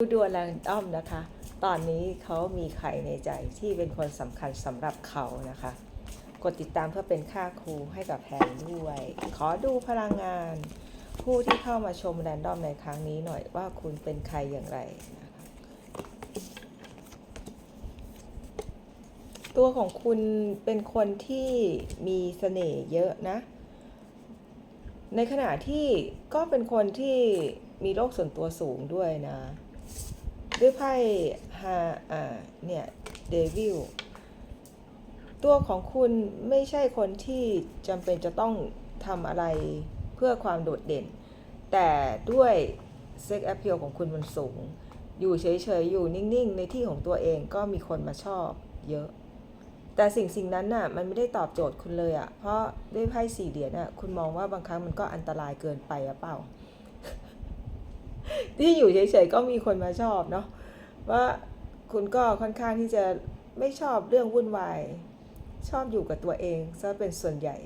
ดูดวงแรนดอมนะคะ ตอนนี้เขามีใครในใจที่เป็นคนสำคัญสำหรับเขานะคะ กดติดตามเพื่อเป็นค่าครูให้กับแพนด้วย ขอดูพลังงาน ผู้ที่เข้ามาชมแรนดอมในครั้งนี้หน่อยว่าคุณเป็นใครอย่างไรนะคะตัวของคุณเป็นคนที่มีเสน่ห์เยอะนะ ในขณะที่ก็เป็นคนที่มีโลกส่วนตัวสูงด้วยนะ ด้วยไพ่ฮาอ่าเนี่ยเดวิลตัวของคุณไม่ใช่คนที่จำเป็นจะต้องทำอะไรเพื่อความโดดเด่น แต่ด้วยเซ็กแอ e เ l ของคุณมันสูง อยู่เฉยๆ อยู่นิ่งๆ ในที่ของตัวเองก็มีคนมาชอบเยอะ แต่สิ่งสิ่งนั้นน่ะมันไม่ได้ตอบโจทย์คุณเลยอะ่ะ เพราะด้วยไพ่สี่เหรียญน่ะคุณมองว่าบางครั้งมันก็อันตรายเกินไปอเปล่า ที่อยู่เฉยๆก็มีคนมาชอบเนาะว่าคุณก็ค่อนข้างที่จะไม่ชอบเรื่องวุ่นวายชอบอยู่กับตัวเองซะเป็นส่วนใหญ่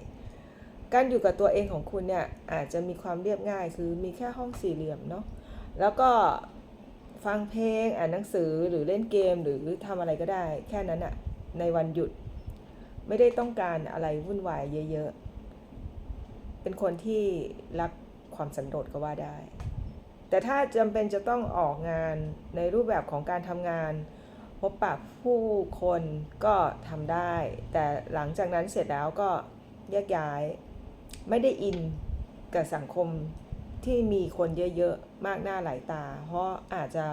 การอยู่กับตัวเองของคุณเนี่ยอาจจะมีความเรียบง่ายคือมีแค่ห้องสี่เหลี่ยมเนาะแล้วก็ฟังเพลงอ่านหนังสือหรือเล่นเกมหรือทำอะไรก็ได้ แค่นั้นอะในวันหยุด ไม่ได้ต้องการอะไรวุ่นวายเยอะ ๆ เป็นคนที่รักความสันโดษก็ว่าได้ แต่ถ้าจำเป็นจะต้องออกงานในรูปแบบของการทำงาน พบปะผู้คนก็ทำได้ แต่หลังจากนั้นเสร็จแล้วก็แยกย้าย ไม่ได้อินกับสังคมที่มีคนเยอะๆ มากหน้าหลายตา เพราะอาจจะ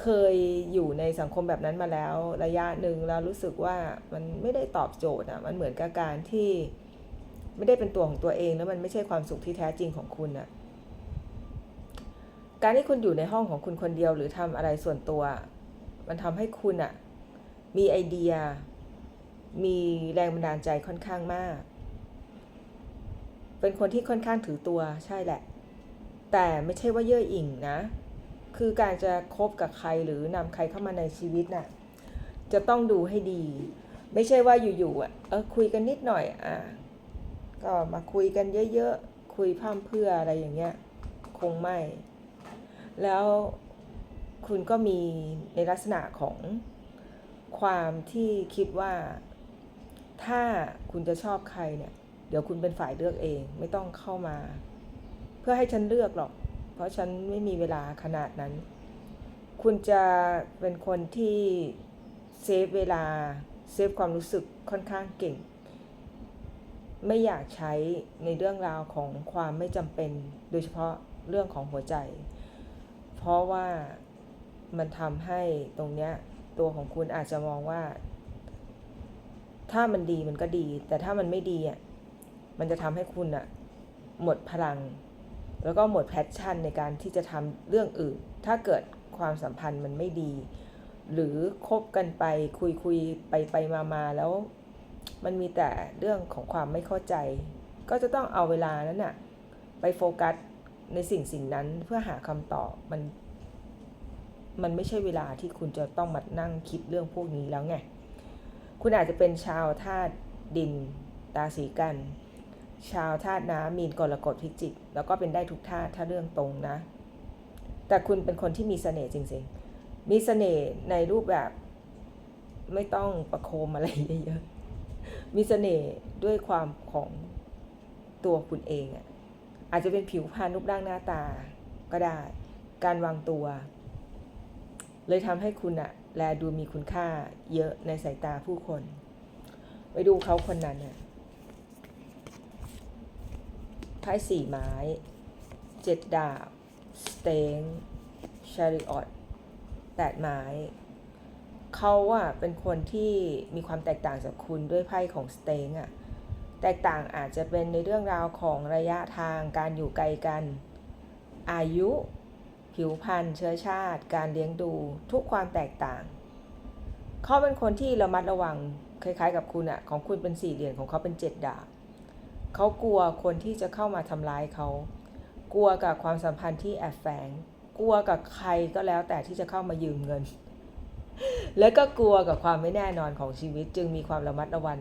เคยอยู่ในสังคมแบบนั้นมาแล้วระยะหนึ่งแล้วรู้สึกว่ามันไม่ได้ตอบโจทย์อะมันเหมือนกับการที่ไม่ได้เป็นตัวของตัวเองแล้วมันไม่ใช่ความสุขที่แท้จริงของคุณอะ การที่คุณอยู่ในห้องของคุณคนเดียวหรือทำอะไรส่วนตัว มันทำให้คุณอะมีไอเดีย มีแรงบันดาลใจค่อนข้างมาก เป็นคนที่ค่อนข้างถือตัวใช่แหละ แต่ไม่ใช่ว่าเย่อหยิ่งนะ คือการจะคบกับใครหรือนำใครเข้ามาในชีวิตน่ะ จะต้องดูให้ดี ไม่ใช่ว่าอยู่ๆอะเออคุยกันนิดหน่อยอะก็มาคุยกันเยอะๆ คุยพร่ำเพื่ออะไรอย่างเงี้ย คงไม่ แล้วคุณก็มีในลักษณะของความที่คิดว่าถ้าคุณจะชอบใครเนี่ย เดี๋ยวคุณเป็นฝ่ายเลือกเอง ไม่ต้องเข้ามา เพื่อให้ฉันเลือกหรอก เพราะฉันไม่มีเวลาขนาดนั้น คุณจะเป็นคนที่เซฟเวลาเซฟความรู้สึกค่อนข้างเก่ง ไม่อยากใช้ในเรื่องราวของความไม่จำเป็น โดยเฉพาะเรื่องของหัวใจ เพราะว่ามันทำให้ตรงเนี้ยตัวของคุณอาจจะมองว่า ถ้ามันดีมันก็ดี แต่ถ้ามันไม่ดีอะมันจะทำให้คุณอะหมดพลัง แล้วก็หมดแพชชั่นในการที่จะทำเรื่องอื่น ถ้าเกิดความสัมพันธ์มันไม่ดี หรือคบกันไปคุยคุยไปไปมามาแล้ว มันมีแต่เรื่องของความไม่เข้าใจ ก็จะต้องเอาเวลานั้นน่ะไปโฟกัส ในสิ่งสิ่งนั้นเพื่อหาคำตอบมัน มันไม่ใช่เวลาที่คุณจะต้องมานั่งคิดเรื่องพวกนี้แล้วไง คุณอาจจะเป็นชาวธาตุดิน ตาสีกัน ชาวธาตุน้ำมีนกรกฎพิจิก แล้วก็เป็นได้ทุกธาตุถ้าเรื่องตรงนะ แต่คุณเป็นคนที่มีเสน่ห์จริง ๆ มีเสน่ห์ในรูปแบบไม่ต้องประโคมอะไรเยอะๆ มีเสน่ห์ด้วยความของตัวคุณเองอะ อาจจะเป็นผิวพรรณรูปร่างหน้าตาก็ได้ การวางตัว เลยทำให้คุณอะแลดูมีคุณค่าเยอะในสายตาผู้คน ไปดูเขาคนนั้นน่ะไพ่สี่ไม้เจ็ดดาบสเตงชาริออตแปดไม้เขาอะเป็นคนที่มีความแตกต่างจากคุณด้วยไพ่ของสเตงอะ แตกต่างอาจจะเป็นในเรื่องราวของระยะทางการอยู่ไกลกัน อายุ ผิวพรรณเชื้อชาติ การเลี้ยงดูทุกความแตกต่าง เขาเป็นคนที่ระมัดระวังคล้ายๆ กับคุณอะของคุณเป็นสี่เหรียญของเขาเป็นเจ็ดดาบเขากลัวคนที่จะเข้ามาทำร้ายเขา กลัวกับความสัมพันธ์ที่แอบแฝง กลัวกับใครก็แล้วแต่ที่จะเข้ามายืมเงิน แล้วก็กลัวกับความไม่แน่นอนของชีวิตจึงมีความระมัดระวัง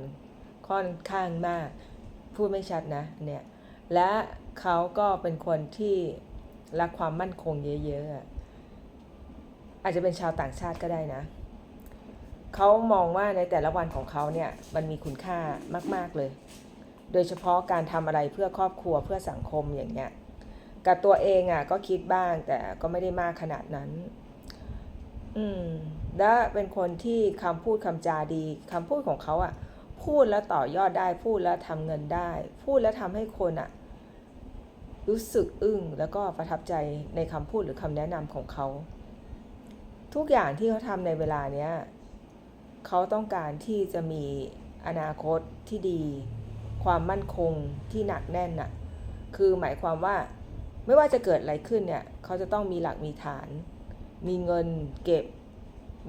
ค่อนข้างมาก พูดไม่ชัดนะเนี่ยและเขาก็เป็นคนที่รักความมั่นคงเยอะๆอาจจะเป็นชาวต่างชาติก็ได้นะเขามองว่าในแต่ละวันของเขาเนี่ยมันมีคุณค่ามาก ๆเลย โดยเฉพาะการทำอะไรเพื่อครอบครัวเพื่อสังคมอย่างเงี้ยกับตัวเองอะก็คิดบ้างแต่ก็ไม่ได้มากขนาดนั้น อืม และเป็นคนที่คำพูดคำจาดีคำพูดของเขาอะ พูดแล้วต่อยอดได้พูดแล้วทำเงินได้ พูดแล้วทำให้คนอะรู้สึกอึ้งแล้วก็ประทับใจในคำพูดหรือคำแนะนำของเขา ทุกอย่างที่เขาทำในเวลาเนี้ยเขาต้องการที่จะมีอนาคตที่ดี ความมั่นคงที่หนักแน่นน่ะคือหมายความว่าไม่ว่าจะเกิดอะไรขึ้นเนี่ยเขาจะต้องมีหลักมีฐาน มีเงินเก็บ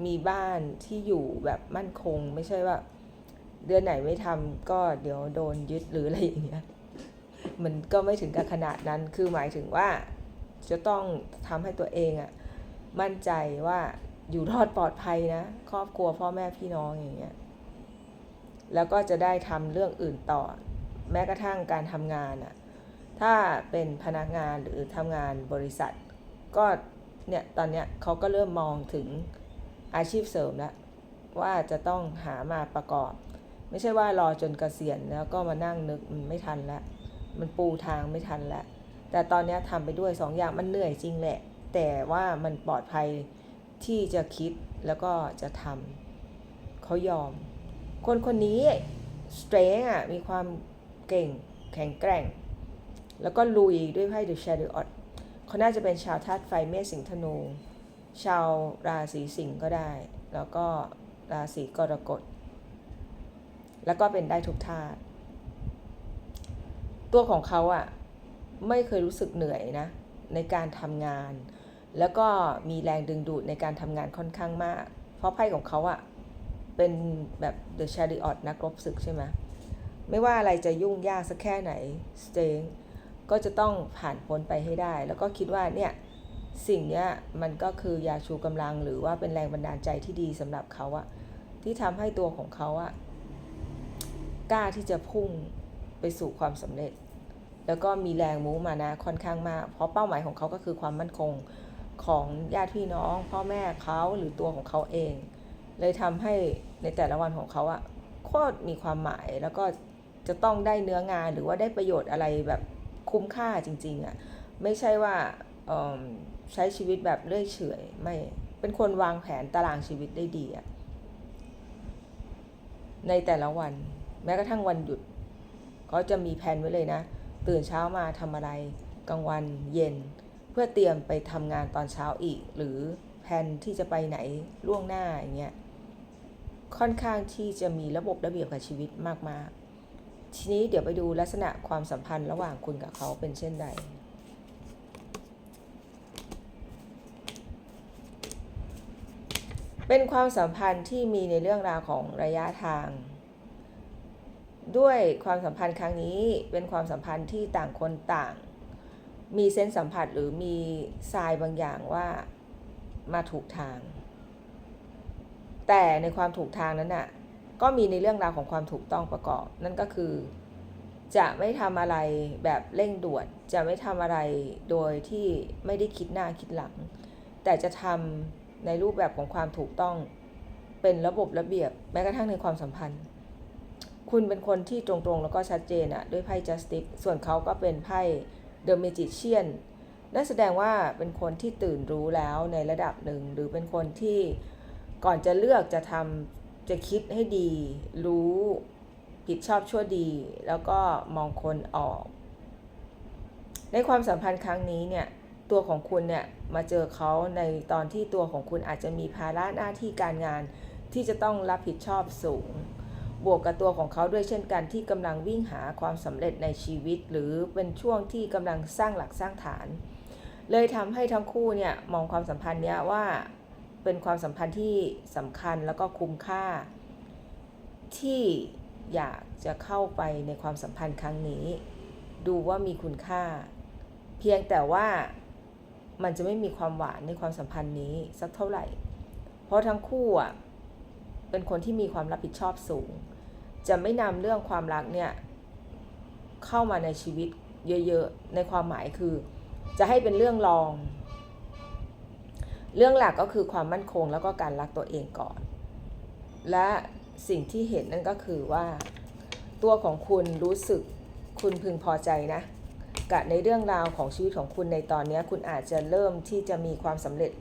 มีบ้านที่อยู่แบบมั่นคง ไม่ใช่ว่า เดือนไหนไม่ทำก็เดี๋ยวโดนยึดหรืออะไรอย่างเงี้ยมันก็ไม่ถึงกับขนาดนั้นคือหมายถึงว่า จะต้องทำให้ตัวเองอะมั่นใจว่าอยู่รอดปลอดภัยนะ ครอบครัวพ่อแม่พี่น้องอย่างเงี้ยแล้วก็จะได้ทำเรื่องอื่นต่อ แม้กระทั่งการทำงานอะถ้าเป็นพนักงานหรือทำงานบริษัท ก็เนี่ยตอนเนี้ยเขาก็เริ่มมองถึงอาชีพเสริมแล้วว่าจะต้องหามาประกอบ ไม่ใช่ว่ารอจนกเกษียณแล้วก็มานั่งนึกมันไม่ทันล้วมันปูทางไม่ทันล้วแต่ตอนนี้ทำไปด้วยสองอย่างมันเหนื่อยจริงแหละ แต่ว่ามันปลอดภัยที่จะคิดแล้วก็จะทำเขายอม คนคนนี้สเตรนอะมีความเก่งแข็งแกร่ง แล้วก็ลุยด้วยไพ่ The Shadow o t เขาน่าจะเป็นชาวธาตุไฟเมษสิงห์ธนู ชาวราศีสิงห์ก็ได้ แล้วก็ราศีกรกฎ แล้วก็เป็นได้ทุกธาตุตัวของเขาอะ่ะไม่เคยรู้สึกเหนื่อยนะในการทำงาน แล้วก็มีแรงดึงดูดในการทำงานค่อนข้างมาก เพราะไพ่ของเขาอะ่ะเป็นแบบ The Chariot นักรบศึกใช่ไหมไม่ว่าอะไรจะยุ่งยากสักแค่ไหนสเตงก็จะต้องผ่านพ้นไปให้ได้ แล้วก็คิดว่าเนี่ยสิ่งเนี้ยมันก็คือยาชูกำลังหรือว่าเป็นแรงบันดาลใจที่ดีสำหรับเขาอะที่ทำให้ตัวของเขาอะ กล้าที่จะพุ่งไปสู่ความสำเร็จ แล้วก็มีแรงมูมานะค่อนข้างมาก เพราะเป้าหมายของเขาก็คือความมั่นคงของญาติพี่น้อง พ่อแม่เขาหรือตัวของเขาเอง เลยทำให้ในแต่ละวันของเขาอะโคตรมีความหมายแล้วก็จะต้องได้เนื้องานหรือว่าได้ประโยชน์อะไรแบบคุ้มค่าจริงๆอะ่ะไม่ใช่ว่าใช้ชีวิตแบบเลื่อยเฉยไม่เป็นคนวางแผนตารางชีวิตได้ดีอะในแต่ละวัน แม้กระทั่งวันหยุดเขาจะมีแผนไว้เลยนะ ตื่นเช้ามาทำอะไรกลางวันเย็น เพื่อเตรียมไปทำงานตอนเช้าอีก หรือแผนที่จะไปไหนล่วงหน้าอย่างเงี้ยค่อนข้างที่จะมีระบบระเบียบกับชีวิตมากๆ ทีนี้เดี๋ยวไปดูลักษณะความสัมพันธ์ระหว่างคุณกับเขาเป็นเช่นใดเป็นความสัมพันธ์ที่มีในเรื่องราวของระยะทาง ด้วยความสัมพันธ์ครั้งนี้เป็นความสัมพันธ์ที่ต่างคนต่าง มีเส้นสัมผัสหรือมีทรายบางอย่างว่ามาถูกทาง แต่ในความถูกทางนั้นน่ะก็มีในเรื่องราวของความถูกต้องประกอบ นั่นก็คือ จะไม่ทำอะไรแบบเร่งด่วน จะไม่ทำอะไรโดยที่ไม่ได้คิดหน้าคิดหลัง แต่จะทำในรูปแบบของความถูกต้องเป็นระบบระเบียบแม้กระทั่งในความสัมพันธ์ คุณเป็นคนที่ตรงๆ แล้วก็ชัดเจนอะด้วยไพ่ justice ส่วนเขาก็เป็นไพ่ the magician นั่นแสดงว่าเป็นคนที่ตื่นรู้แล้วในระดับหนึ่ง หรือเป็นคนที่ก่อนจะเลือกจะทำจะคิดให้ดี รู้ผิดชอบชั่วดี แล้วก็มองคนออก ในความสัมพันธ์ครั้งนี้เนี่ยตัวของคุณเนี่ยมาเจอเขาในตอนที่ตัวของคุณอาจจะมีภาระหน้าที่การงานที่จะต้องรับผิดชอบสูง บวกกับตัวของเขาด้วยเช่นกันที่กำลังวิ่งหาความสำเร็จในชีวิต หรือเป็นช่วงที่กำลังสร้างหลักสร้างฐาน เลยทำให้ทั้งคู่เนี่ยมองความสัมพันธ์เนี้ยว่าเป็นความสัมพันธ์ที่สำคัญแล้วก็คุ้มค่า ที่อยากจะเข้าไปในความสัมพันธ์ครั้งนี้ ดูว่ามีคุณค่า เพียงแต่ว่ามันจะไม่มีความหวานในความสัมพันธ์นี้สักเท่าไหร่ เพราะทั้งคู่อะเป็นคนที่มีความรับผิดชอบสูง จะไม่นำเรื่องความรักเนี่ยเข้ามาในชีวิตเยอะๆ ในความหมายคือ จะให้เป็นเรื่องรอง เรื่องหลักก็คือความมั่นคงแล้วก็การรักตัวเองก่อน และสิ่งที่เห็นนั่นก็คือว่าตัวของคุณรู้สึกคุณพึงพอใจนะกับในเรื่องราวของชีวิตของคุณในตอนนี้คุณอาจจะเริ่มที่จะมีความสำเร็จ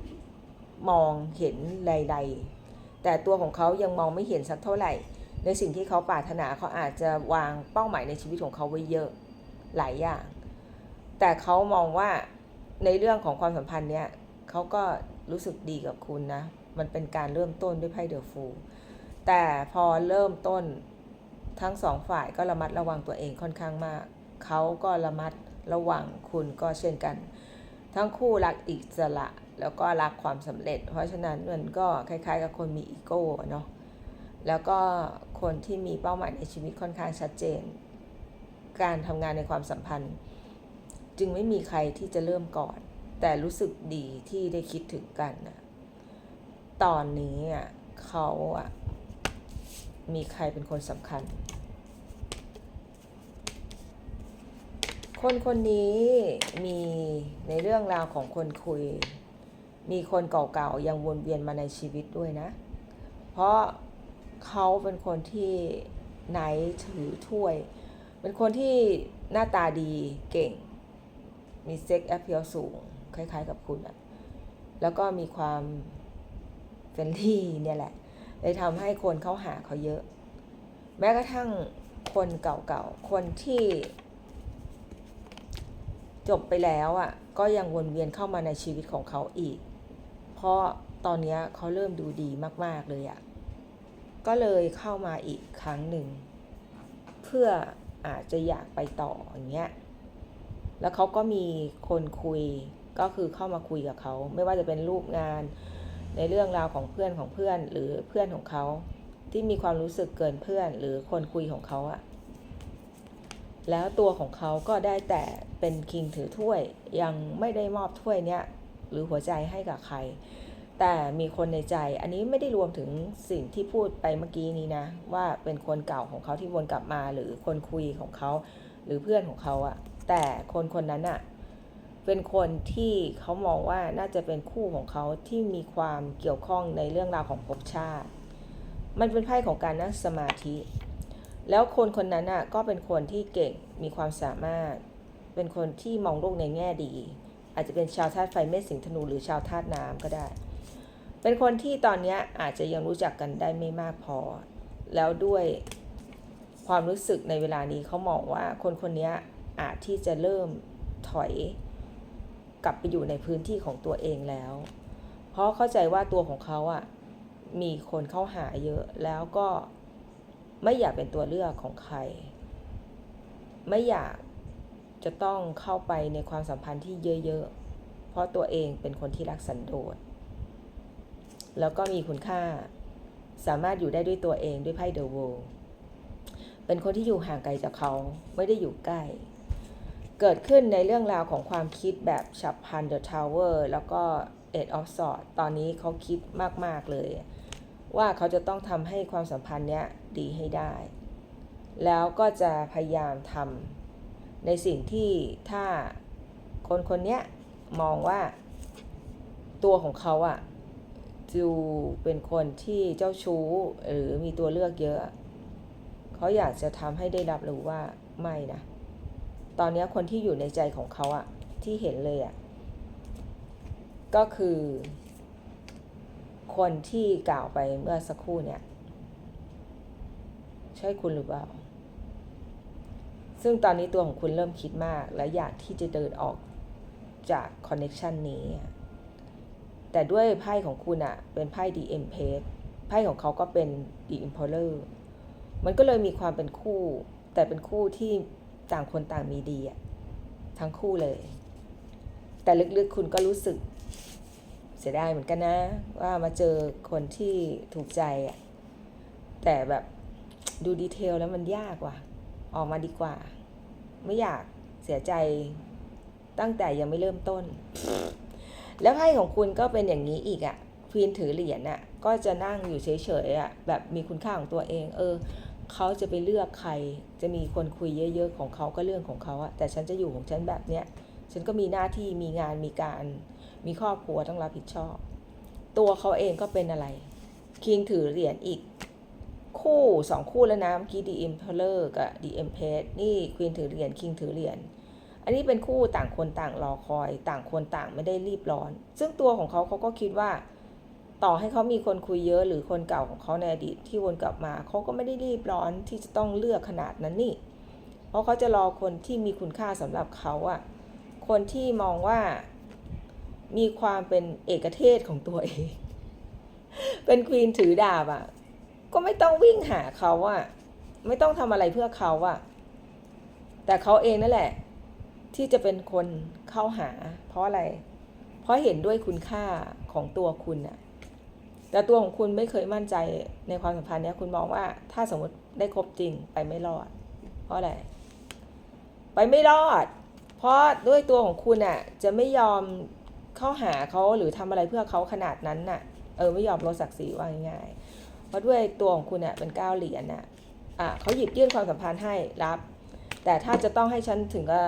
มองเห็นใด ๆ แต่ตัวของเขายังมองไม่เห็นสักเท่าไหร่ ในสิ่งที่เขาปรารถนาเขาอาจจะวางเป้าหมายในชีวิตของเขาไว้เยอะหลายอย่าง แต่เขามองว่าในเรื่องของความสัมพันธ์เนี้ยเขาก็รู้สึกดีกับคุณนะ มันเป็นการเริ่มต้นด้วยไพ่เดอะฟูลแต่พอเริ่มต้นทั้งสองฝ่ายก็ระมัดระวังตัวเองค่อนข้างมาก เขาก็ระมัดระวังคุณก็เช่นกัน ทั้งคู่รักอิสระแล้วก็รักความสำเร็จ เพราะฉะนั้นมันก็คล้ายๆ กับคนมีอีโก้เนาะแล้วก็ คนที่มีเป้าหมายในชีวิตค่อนข้างชัดเจน การทำงานในความสัมพันธ์ จึงไม่มีใครที่จะเริ่มก่อน แต่รู้สึกดีที่ได้คิดถึงกันนะตอนนี้อะเขาอะมีใครเป็นคนสำคัญ คนคนนี้มีในเรื่องราวของคนคุย มีคนเก่าๆยังวนเวียนมาในชีวิตด้วยนะ เพราะ เขาเป็นคนที่ไหนถือถ้วย เป็นคนที่หน้าตาดีเก่ง มีเซ็กแอ p เ e ลสูง คล้ายๆกับคุณอะแล้วก็มีความเฟรนลี่เนี่ยแหละเลยทำให้คนเข้าหาเขาเยอะ แม้กระทั่งคนเก่าๆ คนที่จบไปแล้วอะ่ะ ก็ยังวนเวียนเข้ามาในชีวิตของเขาอีก เพราะตอนนี้เขาเริ่มดูดีมากๆเลยอะ่ะ ก็เลยเข้ามาอีกครั้งหนึ่ง เพื่ออาจจะอยากไปต่ออย่างเงี้ยแล้วเขาก็มีคนคุยก็คือเข้ามาคุยกับเขาไม่ว่าจะเป็นรูปงานในเรื่องราวของเพื่อนของเพื่อนหรือเพื่อนของเขาที่มีความรู้สึกเกินเพื่อน หรือคนคุยของเขาอะแล้วตัวของเขาก็ได้แต่เป็นคิงถือถ้วยยังไม่ได้มอบถ้วยเนี้ยหรือหัวใจให้กับใคร แต่มีคนในใจอันนี้ไม่ได้รวมถึงสิ่งที่พูดไปเมื่อกี้นี้นะ ว่าเป็นคนเก่าของเขาที่วนกลับมาหรือคนคุยของเขาหรือเพื่อนของเขาอะแต่คนคนนั้นอะเป็นคนที่เขามองว่าน่าจะเป็นคู่ของเขาที่มีความเกี่ยวข้องในเรื่องราวของภพชาติ มันเป็นไพ่ของการนั่งสมาธิ แล้วคนคนนั้นอะก็เป็นคนที่เก่งมีความสามารถ เป็นคนที่มองโลกในแง่ดี อาจจะเป็นชาวธาตุไฟเมษสิงธนูหรือชาวธาตุน้ำก็ได้ เป็นคนที่ตอนนี้อาจจะยังรู้จักกันได้ไม่มากพอ แล้วด้วยความรู้สึกในเวลานี้เขามองว่าคนคนนี้อาจที่จะเริ่มถอยกลับไปอยู่ในพื้นที่ของตัวเองแล้ว เพราะเข้าใจว่าตัวของเขาอะมีคนเข้าหาเยอะแล้วก็ไม่อยากเป็นตัวเลือกของใคร ไม่อยากจะต้องเข้าไปในความสัมพันธ์ที่เยอะ ๆ เพราะตัวเองเป็นคนที่รักสันโดษ แล้วก็มีคุณค่า สามารถอยู่ได้ด้วยตัวเองด้วยไพ่เดอะโวเป็นคนที่อยู่ห่างไกลจากเขาไม่ได้อยู่ใกล้ เกิดขึ้นในเรื่องราวของความคิดแบบฉับพลันเดอะทาวเวอร์แล้วก็เอ็ดออฟสอดตอนนี้เขาคิดมาก ๆ เลย ว่าเขาจะต้องทำให้ความสัมพันธ์เนี้ยดีให้ได้ แล้วก็จะพยายามทำในสิ่งที่ถ้าคนคนนี้มองว่าตัวของเขาอะ จูเป็นคนที่เจ้าชู้หรือมีตัวเลือกเยอะ เขาอยากจะทำให้ได้รับรู้ว่าไม่นะ ตอนนี้คนที่อยู่ในใจของเขาอะที่เห็นเลยอะก็คือ คนที่กล่าวไปเมื่อสักครู่เนี่ย ใช่คุณหรือเปล่า ซึ่งตอนนี้ตัวของคุณเริ่มคิดมาก และอยากที่จะเดินออกจากคอนเน็ชันนี้ แต่ด้วยไพ่ของคุณอะเป็นไพ่ The Empress ไพ่ของเขาก็เป็น The Emperor มันก็เลยมีความเป็นคู่ แต่เป็นคู่ที่ต่างคนต่างมีดีอะทั้งคู่เลย แต่ลึกๆคุณก็รู้สึกเสียดายเหมือนกันนะ ว่ามาเจอคนที่ถูกใจอะแต่แบบดูดีเทลแล้วมันยากว่ะ ออกมาดีกว่า ไม่อยากเสียใจตั้งแต่ยังไม่เริ่มต้น แล้วไพ่ของคุณก็เป็นอย่างนี้อีกอะ่ะควีนถือเหรียญน่ะก็จะนั่งอยู่เฉยๆอะ่ะแบบมีคุณค่าของตัวเอง เออเขาจะไปเลือกใครจะมีคนคุยเยอะ ๆ ของเขาก็เรื่องของเขาอะแต่ฉันจะอยู่ของฉันแบบเนี้ยฉันก็มีหน้าที่มีงานมีการ มีครอบครัวต้องรับผิดชอบ ตัวเขาเองก็เป็นอะไรคิงถือเหรียญอีกคู่สองคู่แล้วนะเมื่อกี้ The Emperor กับ The Empress นี่ควีนถือเหรียญคิงถือเหรียญ อันนี้เป็นคู่ต่างคนต่างรอคอย ต่างคนต่างไม่ได้รีบร้อน ซึ่งตัวของเขาเขาก็คิดว่า ต่อให้เขามีคนคุยเยอะหรือคนเก่าของเขาในอดีตที่วนกลับมาเขาก็ไม่ได้รีบร้อนที่จะต้องเลือกขนาดนั้นนี่ เพราะเขาจะรอคนที่มีคุณค่าสำหรับเขาอะคนที่มองว่ามีความเป็นเอกเทศของตัวเอง เป็นควีนถือดาบอะก็ไม่ต้องวิ่งหาเขาอะไม่ต้องทำอะไรเพื่อเขาอะแต่เขาเองนั่นแหละ ที่จะเป็นคนเข้าหา เพราะอะไร เพราะเห็นด้วยคุณค่าของตัวคุณน่ะแต่ตัวของคุณไม่เคยมั่นใจในความสัมพันธ์เนี้ยคุณมองว่าถ้าสมมติได้คบจริงไปไม่รอด เพราะอะไร ไปไม่รอด เพราะด้วยตัวของคุณน่ะจะไม่ยอมเข้าหาเขาหรือทำอะไรเพื่อเขาขนาดนั้นน่ะ เออไม่ยอมลดศักดิ์ศรีว่าง่ายๆเพราะด้วยตัวของคุณเนี่ยเป็นก้าวเหรียญน่ะอะเขาหยิบยื่นความสัมพันธ์ให้รับ แต่ถ้าจะต้องให้ฉันถึงก็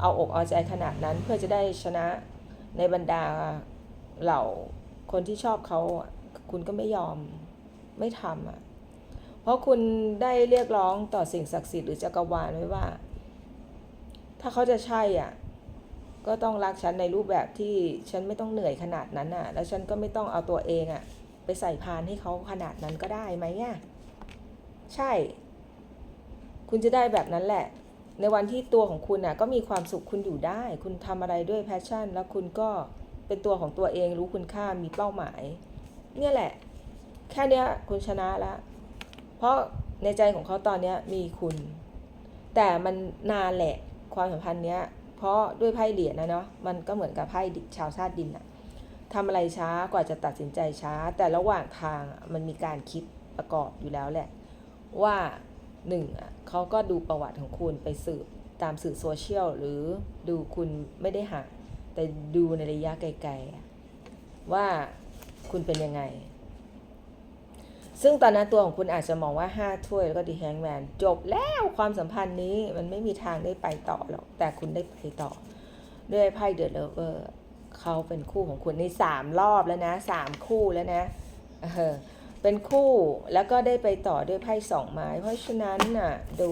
เอาอกเอาใจขนาดนั้นเพื่อจะได้ชนะในบรรดาเหล่าคนที่ชอบเขาคุณก็ไม่ยอมไม่ทำอะเพราะคุณได้เรียกร้องต่อสิ่งศักดิ์สิทธิ์หรือจักรวาลไว้ว่า ถ้าเขาจะใช่อะก็ต้องรักฉันในรูปแบบที่ฉันไม่ต้องเหนื่อยขนาดนั้นอะ แล้วฉันก็ไม่ต้องเอาตัวเองอะ ไปใส่พานให้เขาขนาดนั้นก็ได้ไหมอะใช่ คุณจะได้แบบนั้นแหละ ในวันที่ตัวของคุณน่ะก็มีความสุขคุณอยู่ได้ คุณทำอะไรด้วยแพชชั่น แล้วคุณก็เป็นตัวของตัวเองรู้คุณค่ามีเป้าหมาย เนี่ยแหละ แค่เนี้ยคุณชนะล้วเพราะในใจของเขาตอนเนี้ยมีคุณ แต่มันนานแหละความสัมพันธ์เนี้ย เพราะด้วยไพ่เหรียญนะเนาะมันก็เหมือนกับไพ่ชาวชาติดินอะทำอะไรช้ากว่าจะตัดสินใจช้า แต่ระหว่างทางมันมีการคิดประกอบอยู่แล้วแหละ ว่า หนึ่งอะเขาก็ดูประวัติของคุณไปสืบตามสื่อโซเชียลหรือดูคุณไม่ได้ห่างแต่ดูในระยะไกลๆ ว่าคุณเป็นยังไง ซึ่งตอนนั้นตัวของคุณอาจจะมองว่าห้าถ้วยแล้วก็ดีแฮงแมนจบแล้วความสัมพันธ์นี้มันไม่มีทางได้ไปต่อหรอก แต่คุณได้ไปต่อ ด้วยไพ่เดอะเลเวอร์เขาเป็นคู่ของคุณในสามรอบแล้วนะสามคู่แล้วนะเออ เป็นคู่แล้วก็ได้ไปต่อด้วยไพ่สองไม้ เพราะฉะนั้นน่ะดู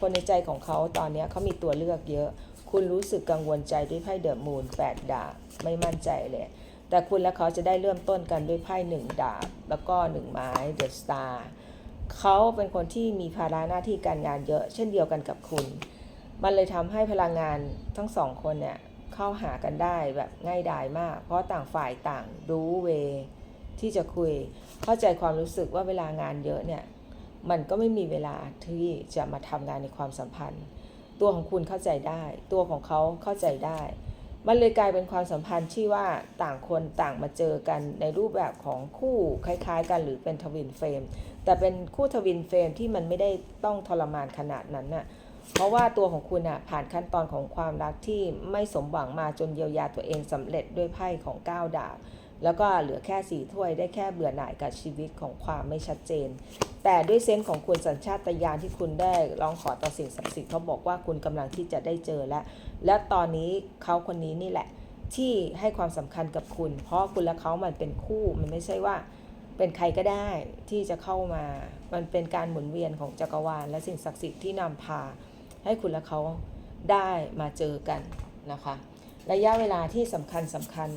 คนในใจของเขาตอนนี้เขามีตัวเลือกเยอะ คุณรู้สึกกังวลใจด้วยไพ่เดอะมูนแปดดาบไม่มั่นใจเลยแต่คุณและเขาจะได้เริ่มต้นกันด้วยไพ่หนึ่งดาบ แล้วก็หนึ่งไม้เดอะสตาร์เขาเป็นคนที่มีภาระหน้าที่การงานเยอะ เช่นเดียวกันกับคุณ มันเลยทำให้พลังงานทั้งสองคนเนี่ยเข้าหากันได้แบบง่ายดายมาก เพราะต่างฝ่ายต่างรู้เว ที่จะคุยเข้าใจความรู้สึกว่าเวลางานเยอะเนี่ยมันก็ไม่มีเวลาที่จะมาทำงานในความสัมพันธ์ ตัวของคุณเข้าใจได้ ตัวของเขาเข้าใจได้ มันเลยกลายเป็นความสัมพันธ์ที่ว่าต่างคนต่างมาเจอกันในรูปแบบของคู่คล้ายๆ กันหรือเป็นทวินเฟรมแต่เป็นคู่ทวินเฟรมที่มันไม่ได้ต้องทรมานขนาดนั้นน่ะเพราะว่าตัวของคุณอะผ่านขั้นตอนของความรักที่ไม่สมหวังมาจนเยียวยาตัวเองสำเร็จด้วยไพ่ของก้าวดาบ แล้วก็เหลือแค่สีถ้วยได้แค่เบื่อหน่ายกับชีวิตของความไม่ชัดเจน แต่ด้วยเซนส์ของคุณสัญชาตญาณที่คุณได้ร้องขอต่อสิ่งศักดิ์สิทธิ์เขาบอกว่าคุณกำลังที่จะได้เจอแล้วและตอนนี้เขาคนนี้นี่แหละ ที่ให้ความสำคัญกับคุณ เพราะคุณและเขามันเป็นคู่มันไม่ใช่ว่าเป็นใครก็ได้ที่จะเข้ามา มันเป็นการหมุนเวียนของจักรวาล และสิ่งศักดิ์สิทธิ์ที่นำพา ให้คุณและเขาได้มาเจอกันนะคะ ระยะเวลาที่สำคัญสำคัญ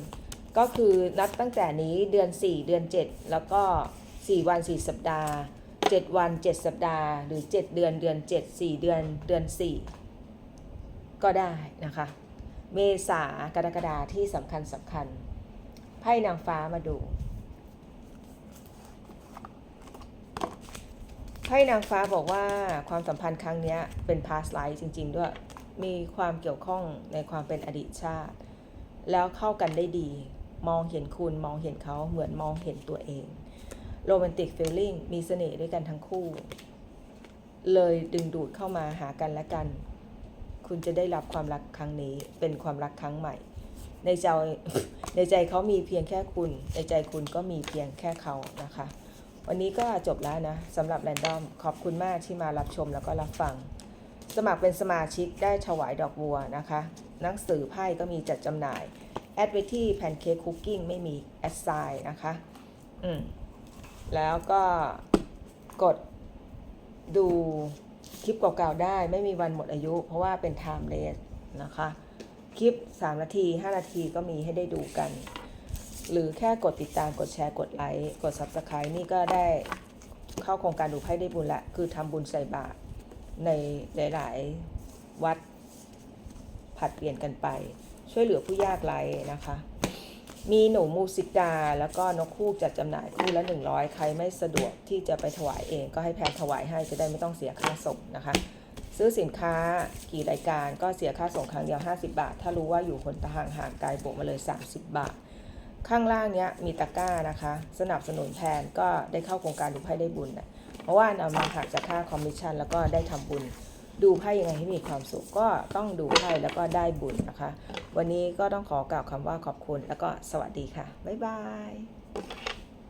ก็คือนับตั้งแต่นี้เดือน 4 เดือน 7 แล้วก็ 4 วัน 4 สัปดาห์ 7 วัน 7 สัปดาห์ หรือ 7 เดือนเดือน 7 4 เดือนเดือน 4 ก็ได้นะคะ เมษากรกฎาที่สำคัญสำคัญไพ่นางฟ้ามาดูไพ่นางฟ้าบอกว่าความสัมพันธ์ครั้งนี้เป็น past life จริง ๆ ด้วย มีความเกี่ยวข้องในความเป็นอดีตชาติ แล้วเข้ากันได้ดี มองเห็นคุณมองเห็นเขาเหมือนมองเห็นตัวเองโรแมนติกฟีลลิ่งมีเสน่ห์ด้วยกันทั้งคู่ เลยดึงดูดเข้ามาหากันและกัน คุณจะได้รับความรักครั้งนี้เป็นความรักครั้งใหม่ ในใจในใจเขามีเพียงแค่คุณ ในใจคุณก็มีเพียงแค่เขานะคะ วันนี้ก็จบแล้วนะสำหรับแรนดอมขอบคุณมากที่มารับชมแล้วก็รับฟัง สมัครเป็นสมาชิกได้ถวายดอกบัวนะคะ หนังสือไพ่ก็มีจัดจำหน่าย แอดไว้ที่ Pancake Cooking ไม่มีแอดไซน์นะคะ อืม แล้วก็กดดูคลิปเก่าๆได้ ไม่มีวันหมดอายุ เพราะว่าเป็น timeless นะคะ คลิป 3 นาที 5 นาทีก็มีให้ได้ดูกัน หรือแค่กดติดตามกดแชร์กดไลค์ กด Subscribe นี่ก็ได้เข้าโครงการดูไพ่ได้บุญละ คือทำบุญใส่บาตรในหลาย ๆ วัดผัดเปลี่ยนกันไป ช่วยเหลือผู้ยากไร้นะคะ มีหนูมูสิกาแล้วก็นกคู่จัดจำหน่ายคู่ละ 100 ใครไม่สะดวกที่จะไปถวายเอง ก็ให้แพนถวายให้จะได้ไม่ต้องเสียค่าส่งนะคะ ซื้อสินค้ากี่รายการก็เสียค่าส่งครั้งเดียว 50 บาท ถ้ารู้ว่าอยู่คนทางห่างไกลบวกมาเลย 30 บาท ข้างล่างเนี้ยมีตะกร้านะคะ สนับสนุนแทนก็ได้เข้าโครงการดูไพ่ได้บุญนะเพราะว่านำมาหักจากค่าคอมมิชชั่นแล้วก็ได้ทำบุญ ดูไพ่ยังไงให้มีความสุขก็ต้องดูไพ่แล้วก็ได้บุญนะคะ วันนี้ก็ต้องขอกล่าวคำว่าขอบคุณแล้วก็สวัสดีค่ะ บ๊ายบาย